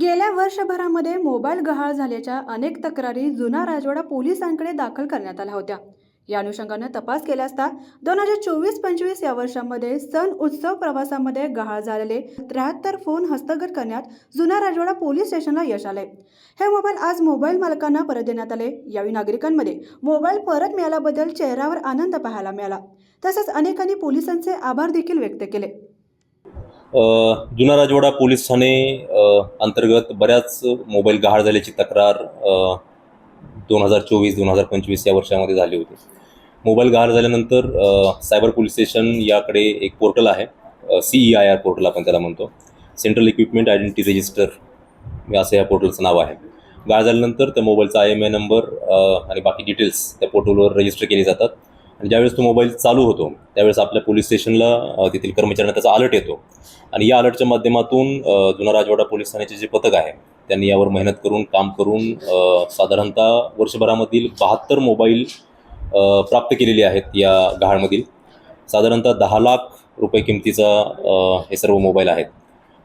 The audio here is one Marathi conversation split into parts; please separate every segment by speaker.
Speaker 1: गेल्या वर्षभरामध्ये मोबाईल गहाळ झाल्याच्या अनेक तक्रारी जुना राजवाडा पोलिसांकडे दाखल करण्यात आल्या होत्या. या अनुषंगानं तपास केला असता दोन हजार चोवीस पंचवीस या वर्षामध्ये सण उत्सव प्रवासामध्ये गहाळ झालेले त्र्याहत्तर फोन हस्तगत करण्यात जुना राजवाडा पोलीस स्टेशनला यश आले हे मोबाईल आज मोबाईल मालकांना परत देण्यात आले. यावेळी नागरिकांमध्ये मोबाईल परत मिळाल्याबद्दल चेहऱ्यावर आनंद पाहायला मिळाला. तसंच अनेकांनी पोलिसांचे आभार देखील व्यक्त केले.
Speaker 2: जुना राजवाडा पोलीस ठाणे अंतर्गत बऱ्याच मोबाईल गहाळ झाल्याची तक्रार दोन हजार चोवीस दोन हजार पंचवीस या वर्षामध्ये झाली होती. मोबाईल गहाळ झाल्यानंतर सायबर पोलीस स्टेशन याकडे एक पोर्टल आहे C E I R portal आपण त्याला म्हणतो. सेंट्रल इक्विपमेंट आयडेंटिटी रजिस्टर असं या पोर्टलचं नाव आहे. गाळ झाल्यानंतर त्या मोबाईलचा आय एम आय नंबर आणि बाकी डिटेल्स त्या पोर्टलवर रजिस्टर केले जातात. आणि ज्यावेळेस तो मोबाईल चालू होतो त्यावेळेस आपल्या पोलीस स्टेशनला तेथील कर्मचाऱ्यांना त्याचा अलर्ट येतो. आणि या अलर्टच्या माध्यमातून जुना राजवाडा पोलीस ठाण्याचे जे पथक आहे त्यांनी यावर मेहनत करून काम करून साधारणतः वर्षभरामधील बहात्तर मोबाईल प्राप्त केलेले आहेत या गहाळमधील साधारणतः दहा लाख रुपये किमतीचा हे सर्व मोबाईल आहेत.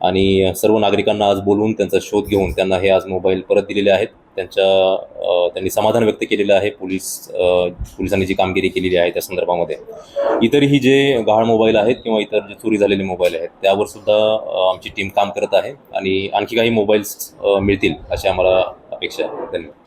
Speaker 2: आणि सर्व नागरिकांना आज बोलवून त्यांचा शोध घेऊन त्यांना हे आज मोबाईल परत दिलेले आहेत. त्यांच्या त्यांनी समाधान व्यक्त केलेलं आहे. पोलीस पोलिसांनी जी कामगिरी केलेली आहे त्या संदर्भामध्ये. इतरही जे गहाळ मोबाईल आहेत किंवा इतर जे चोरी झालेले मोबाईल आहेत त्यावर सुद्धा आमची टीम काम करत आहे आणि आणखी काही मोबाईल्स मिळतील अशी आम्हाला अपेक्षा आहे. धन्यवाद.